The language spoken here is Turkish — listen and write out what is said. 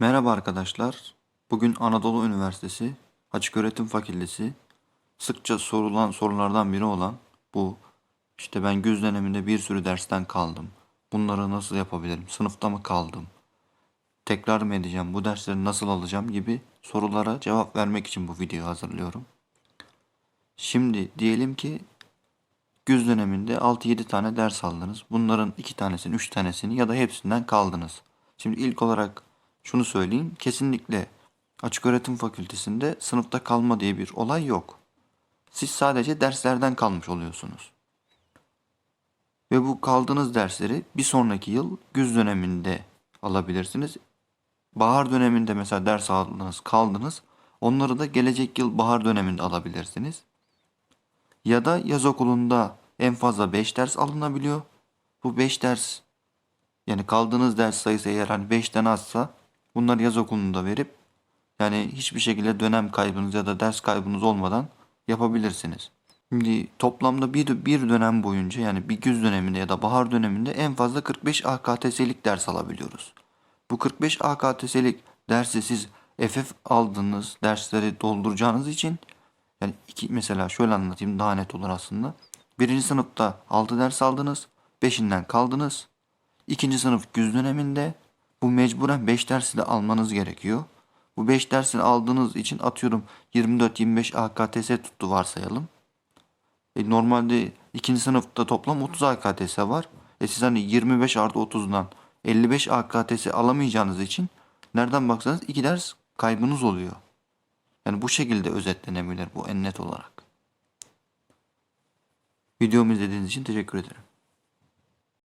Merhaba arkadaşlar. Bugün Anadolu Üniversitesi Açıköğretim Fakültesi sıkça sorulan sorulardan biri olan bu işte ben güz döneminde bir sürü dersten kaldım. Bunları nasıl yapabilirim? Sınıfta mı kaldım? Tekrar mı edeceğim? Bu dersleri nasıl alacağım gibi sorulara cevap vermek için bu videoyu hazırlıyorum. Şimdi diyelim ki güz döneminde 6-7 tane ders aldınız. Bunların 2 tanesini, 3 tanesini ya da hepsinden kaldınız. Şimdi ilk olarak şunu söyleyeyim. Kesinlikle Açıköğretim Fakültesinde sınıfta kalma diye bir olay yok. Siz sadece derslerden kalmış oluyorsunuz. Ve bu kaldığınız dersleri bir sonraki yıl güz döneminde alabilirsiniz. Bahar döneminde mesela ders aldınız, kaldınız. Onları da gelecek yıl bahar döneminde alabilirsiniz. Ya da yaz okulunda en fazla 5 ders alınabiliyor. Bu 5 ders yani kaldığınız ders sayısı eğer hani 5'ten azsa bunları yaz okulunda verip yani hiçbir şekilde dönem kaybınız ya da ders kaybınız olmadan yapabilirsiniz. Şimdi toplamda bir, bir dönem boyunca yani bir güz döneminde ya da bahar döneminde en fazla 45 AKTS'lik ders alabiliyoruz. Bu 45 AKTS'lik dersi siz FF aldığınız dersleri dolduracağınız için yani iki, mesela şöyle anlatayım daha net olur aslında. Birinci sınıfta 6 ders aldınız. 5'inden kaldınız. İkinci sınıf güz döneminde bu mecburen 5 dersi de almanız gerekiyor. Bu 5 dersini aldığınız için atıyorum 24-25 AKTS tuttu varsayalım. E, normalde ikinci sınıfta toplam 30 AKTS var. E siz hani 25 artı 30'dan 55 AKTS alamayacağınız için nereden baksanız 2 ders kaybınız oluyor. Yani bu şekilde özetlenebilir bu en net olarak. Videomu izlediğiniz için teşekkür ederim.